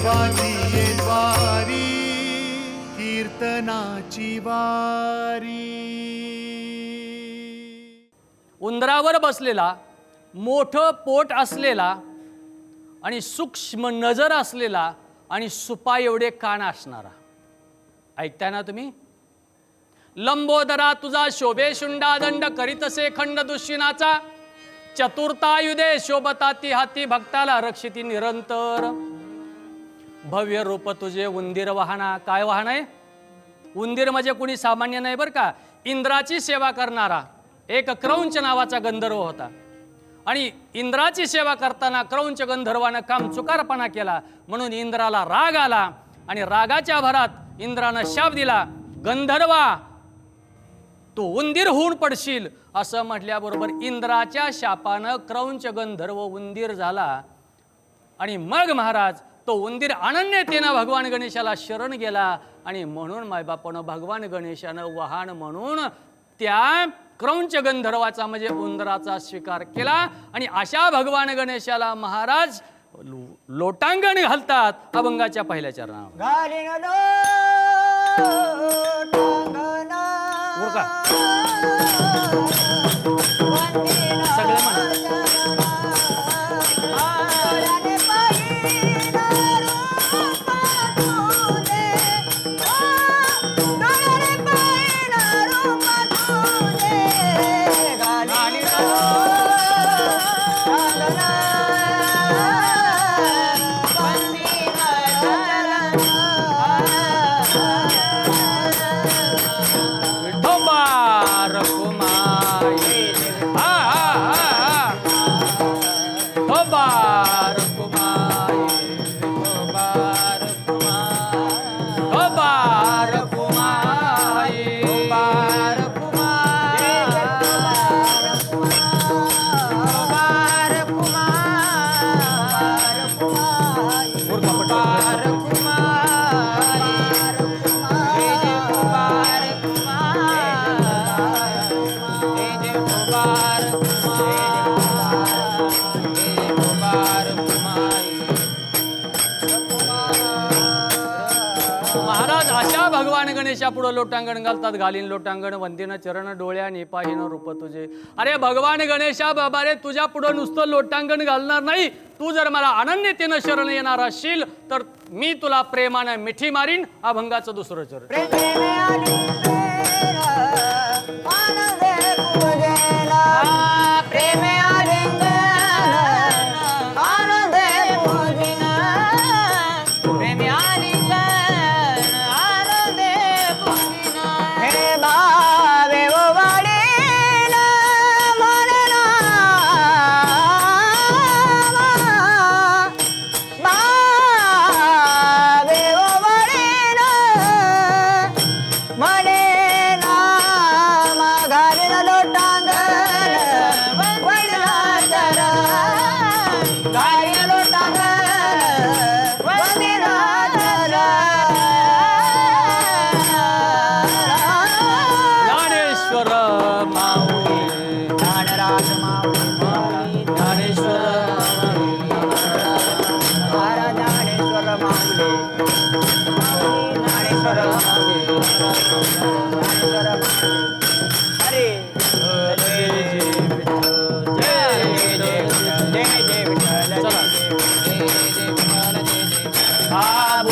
देवाची द्वारी कीर्तनाची वारी. उंदरावर बसलेला मोठं पोट असलेला आणि सूक्ष्म नजर असलेला आणि सुपा एवढे कान असणारा. ऐकताय ना तुम्ही? लंबोदरा तुझा शोभे शुंडा दंड करीतसे खंड दुश्चिनाचा. चतुर्थायुधे शोभताती हाती भक्ताला रक्षिती निरंतर. भव्य रूप तुझे उंदीर वाहना. काय वाहन आहे? उंदीर म्हणजे कुणी सामान्य नाही बरं का? इंद्राची सेवा करणारा. एक क्रौंच नावाचा गंधर्व होता. आणि इंद्राची सेवा करताना क्रौंच गंधर्वानं काम चुकारपणा केला. म्हणून इंद्राला राग आला आणि रागाच्या भरात इंद्रानं शाप दिला. गंधर्वा तू उंदीर होऊन पडशील. असं म्हटल्याबरोबर इंद्राच्या शापानं क्रौंच गंधर्व उंदीर झाला. आणि मग महाराज तो उंदीर अनन्यतेनं भगवान गणेशाला शरण गेला आणि म्हणून मायबापानं भगवान गणेशानं वाहन म्हणून त्या क्रौंच गंधर्वाचा म्हणजे उंदराचा स्वीकार केला आणि अशा भगवान गणेशाला महाराज लोटांगण घालतात अभंगाच्या पहिल्या चरणावर. सगळे म्हणा. पुढे लोटांगण घालतात घालीन लोटांगण वंदीनं चरण डोळ्या निपाहीनं रूप तुझे. अरे भगवान गणेशा बाबा रे तुझ्या पुढं नुसतं लोटांगण घालणार नाही. तू जर मला अनन्यतेनं शरण येणार असशील तर मी तुला प्रेमानं मिठी मारीन अभंगाचं दुसरं चरण.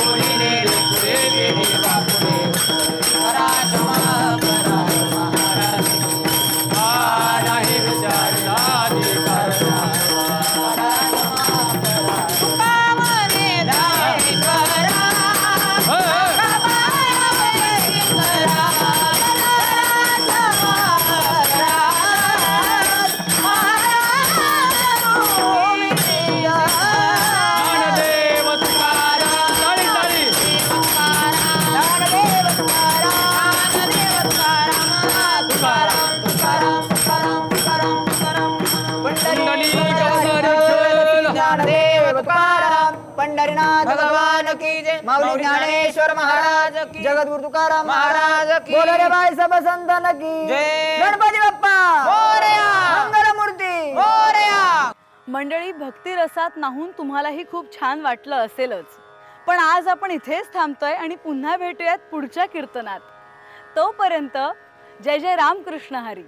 Oh, you. need to की जय. माऊली ज्ञानेश्वर महाराज की. जगद्गुरु तुकाराम महाराज की. बोल रे बाई सब संतान की. जय. गणपती बाप्पा. मंगलमूर्ती मंडळी भक्तिरसात नाहून तुम्हालाही खूप छान वाटलं असेलच. पण आज आपण इथेच थांबतोय आणि पुन्हा भेटूयात पुढच्या कीर्तनात. तोपर्यंत जय जय रामकृष्ण हरी.